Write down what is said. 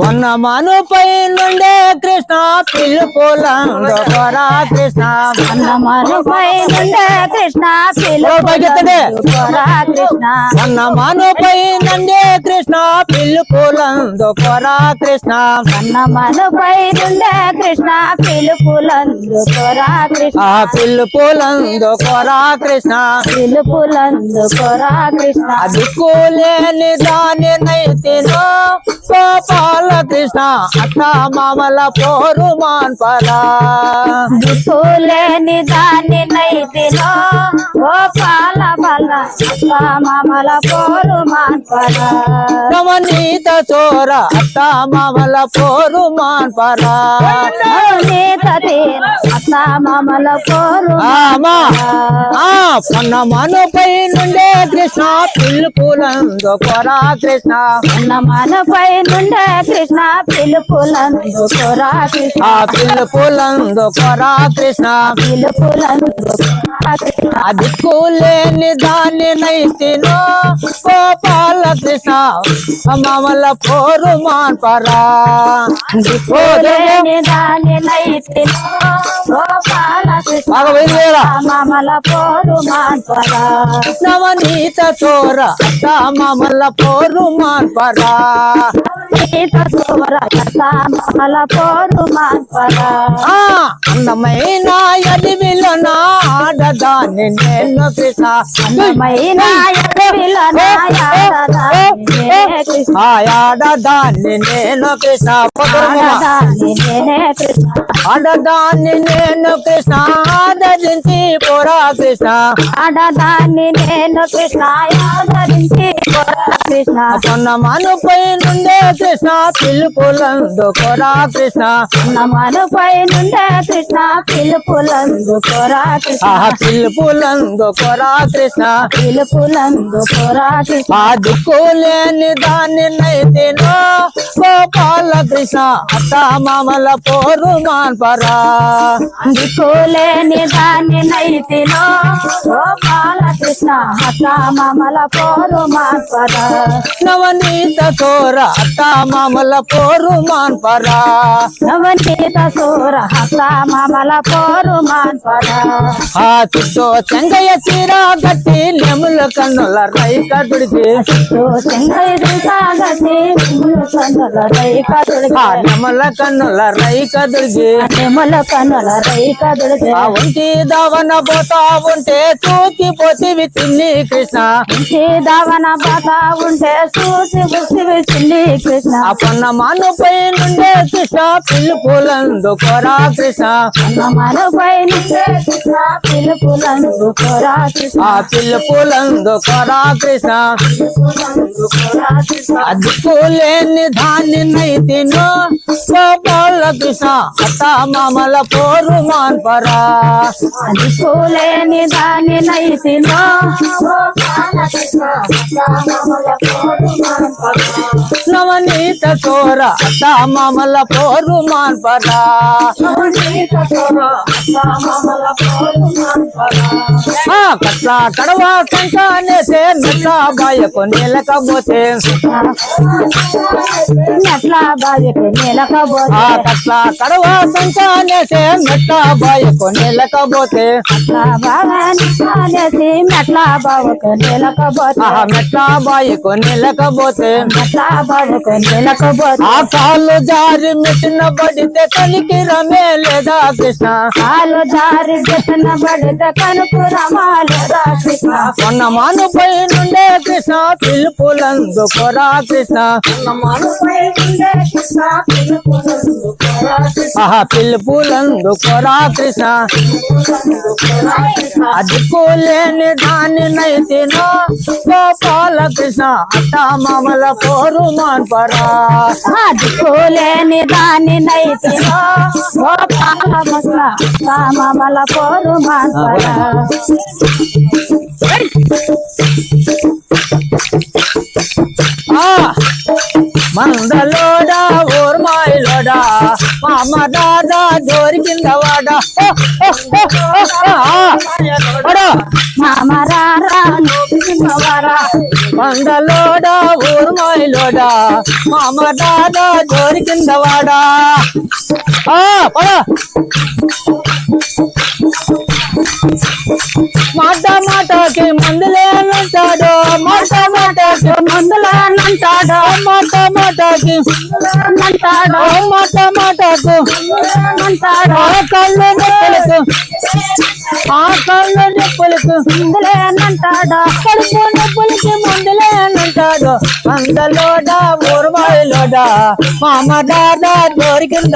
పొన్న మనుపై నుండే కృష్ణ పిలుపులందు కొరా కృష్ణ. అన్నమనుపై నుండే కృష్ణ. పిలుపురా కృష్ణ. పొన్న మనుపై నుండే కృష్ణ పిలుపులందు కొరా కృష్ణ. అన్నమనుపై నుండే కృష్ణ పిలుపులందు కొరా కృష్ణ. ఆ పిలుపులందు కొరా కృష్ణ. పిలుపులందు కొరా కృష్ణ. దిక్కులేని దాని నైతినో గోపాల కృష్ణ అత్త మామల పోరు గోపాల బల మామల మాన్పర నవనీత చోర అత్త మామల పోరు తీర అత్త మామల పోరు ఆమా ఆ పొన్న మనుపై నుండే కృష్ణ పిలుపులందు కొరా కృష్ణ. మనపై నుండే కృష్ణ పిలుపులందు కొరా కృష్ణ. ఆ పిలుపులందు కొరా కృష్ణ. పిలుపులందు కొరా కృష్ణ. ఆ దిక్కులేని దాన్ని నైతినో గోపాల కృష్ణ. మామల పోరు మాన్పరా. దిక్కులేని దాన్ని నైతిలో గోపాల కృష్ణ. బాగా బయలుదేరా మామల పోరు మాన్పరా. నవనీత చోర మామల పోరు మాన్పరా. అందమైన అడవిలో నా ఆడదాన్ని నేను కృష్ణ అందమైన ఆ ఆడదాన్ని నేను కృష్ణ. ఆడదాన్ని నేనే కృష్ణ. ఆదరించి పోరా కృష్ణ. ఆడదాన్ని నేను కృష్ణ ఆదరించి కృష్ణ. పొన్న మనుపై నుండే కృష్ణ పిలుపులందు కొరా కృష్ణ. మనపై నుండే కృష్ణ పిలుపులందు కొరా కృష్ణ. పిలుపులందు కొరా కృష్ణ. పిలుపులందు కొరా కృష్ణ. ఆ దిక్కులేని దాన్ని నైతినో గోపాల కృష్ణ అత్త మామల పోరు మాన్పరా దిక్కులేని దాన్ని నైతిలో గోపాల కృష్ణ హత మమల పోరు మాన్పర నవనీత చోర అత్త మామల పోరు మాన్పరా నవనీత సూర హత మమల పోరు మాన్పర ఆ చుట్టూ చెంగయ్య చీర గట్టి నెముల కన్నుల రైక దుడిచి చెంగైదు సాగతి కన్నుల నెమల కన్నుల రైక దుడిచి నిమ్మల కన్నుల రైక దుడిగి ఉంటి ఒంటి దావన పోతా ఉంటే చూచి పోతివి తిన్ని కృష్ణ. ఉంటి దావన పోతా ఉంటే చూసి పోతివి చిల్లి కృష్ణ అప్పన్న మాను పై నుండే కృష్ణ పిల్లు పిలుపులందు కొరా కృష్ణ. మాను పై నుండే కృష్ణ పిల్లు పిలుపులందు కొరా కృష్ణ ఆ పిల్లు పిలుపులందు కొరా కృష్ణ. అద్దులేని దాన్ని నైతినో గోపాల కృష్ణ అత్త మామల పోరు మాన్పరా. అది దాన్ని దాని నైతిలో నవనీత చోర అత్త మామల పోరు మాన్పరా ఆ కట్ల కడవ సంకానేసే మెట్ల బాయకు నీలకపోతే ఎట్లా బాధ్యత నిలకపోతే ఆ కట్ల కడవ సంకానేసే మెట్ల బాయకు నీలకపోతే అట్లా బాగా నిలసి మెట్లా బావకు నిలకపోతే ఆహా మెట్ల బాయకు నీలకపోతే మెట్లా బావకు నిలకపోతే ఆ కాళ్ళు జారి మెట్టిన పడితే కలికి రమే లేదా కృష్ణ? కాలు దారి జతన పడితే కనుకు కృష్ణ. కొన్న మానుపై నుండే కృష్ణ పిలుపులందు కొరా కృష్ణ. ఆహా పిలుపులందు కొరా కృష్ణ. గోపాల కృష్ణ అత్త మామల పోరు మాన్పరా దిక్కులేని దాని గోపాల ముసల కామల పోరు మాన్పర మందలోడా ఊర్మాయిలోడా మామ దాదా జోరి కింద వాడా. ఓ, ఓ, ఓ, ఓ, ఆ, వాడా. మామరారా మామ దాదా జోరి కింద వాడా. పడా మాట మాటకి మందులే మాటకి అంటాడు మాట మాటకు అంటాడు ఆ కళ్ళు నొప్పులకు ఆ కళ్ళు నొప్పులకు మందులేనంటాడు కడుపు నొప్పులకి మందులేనంటాడు అందలోడా ఊరువాయిలోడా మామ దాదా జోరి కింద